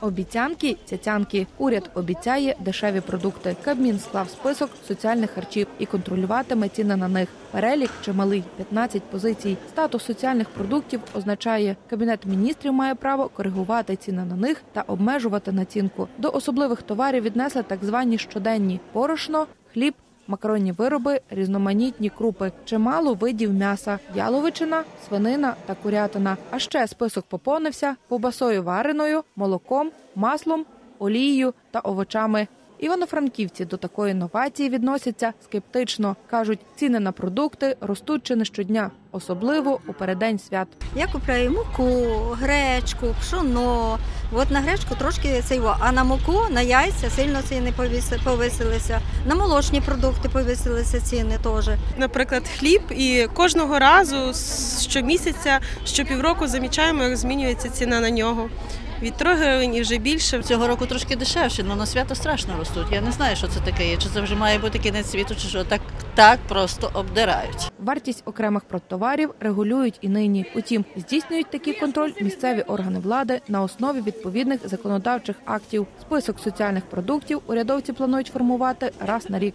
Обіцянки цяцянки. Уряд обіцяє дешеві продукти. Кабмін склав список соціальних харчів і контролюватиме ціни на них. Перелік чималий 15 позицій. Статус соціальних продуктів означає, кабінет міністрів має право коригувати ціни на них та обмежувати націнку. До особливих товарів віднесли так звані щоденні порошно, хліб. Макаронні вироби, різноманітні крупи, чимало видів м'яса, яловичина, свинина та курятина. А ще список поповнився ковбасою вареною, молоком, маслом, олією та овочами. Івано-франківці до такої новації відносяться скептично. кажуть, ціни на продукти ростуть чи не щодня, особливо у переддень свят. Я купляю муку, гречку, пшоно. От на гречку трошки цейво, а на муку, на яйця сильно ціни повіси- повисилися. На молочні продукти повисилися ціни теж. наприклад, хліб, і кожного разу щомісяця, щопівроку замічаємо, як змінюється ціна на нього. Від 3 гривень і вже більше. Цього року трошки дешевше, але на свято страшно ростуть. Я не знаю, що це таке є. Чи це вже має бути кінець світу, чи що так, так просто обдирають. Вартість окремих продтоварів регулюють і нині. Утім, здійснюють такий контроль місцеві органи влади на основі відповідних законодавчих актів. Список соціальних продуктів урядовці планують формувати раз на рік.